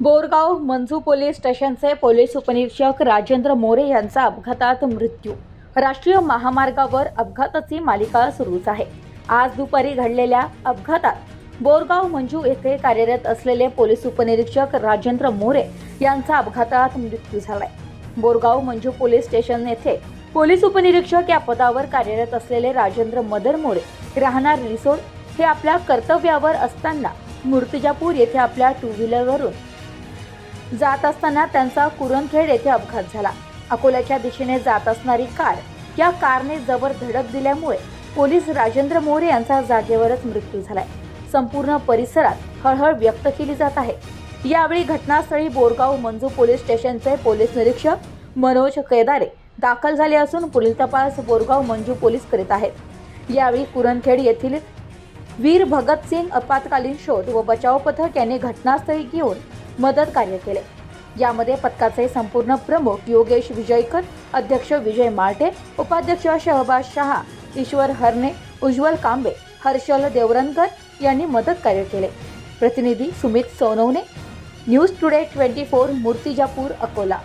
Borgaon Manju police स्टेशनचे police उपनिरीक्षक राजेंद्र मोरे यांचा अपघातात मृत्यू. राष्ट्रीय महामार्गावर अपघाताची मालिका सुरूच आहे. आज दुपारी घडलेल्या अपघातात बोरगाव मंजू येथे कार्यरत असलेले पोलीस उपनिरीक्षक राजेंद्र मोरे यांचा अपघातात मृत्यू झालाय. बोरगाव मंजू पोलीस स्टेशन येथे पोलीस उपनिरीक्षक या पदावर कार्यरत असलेले राजेंद्र मदर मोरे राहणार रिसोड हे आपल्या कर्तव्यावर असताना मूर्तिजापूर येथे आपल्या टू व्हीलरवरून जात असताना त्यांचा कुरणखेड येथे अपघात झाला. अकोल्याच्या दिशेने जात असणारी कार या कारने जबर धडक दिल्यामुळे पोलीस राजेंद्र मोरे यांचा जागेवरच मृत्यू झालाय. संपूर्ण परिसरात हळहळ व्यक्त केली जात आहे. यावेळी घटनास्थळी बोरगाव मंजू पोलीस स्टेशनचे पोलीस निरीक्षक मनोज कैदारे दाखल झाले असून पुढील तपास बोरगाव मंजू पोलीस करीत आहेत. यावेळी कुरणखेड येथील वीर भगतसिंग आपत्कालीन शोध व बचाव पथक यांनी घटनास्थळी घेऊन मदत कार्य केले. यामध्ये पथकाचे संपूर्ण प्रमुख योगेश विजयकर अध्यक्ष विजय मार्टे उपाध्यक्ष शहबाज शहा ईश्वर हरणे उज्ज्वल कांबे हर्षल देवरणकर यांनी मदत कार्य केले. प्रतिनिधी Sumit Sonawane news today twenty four Murtizapur Akola.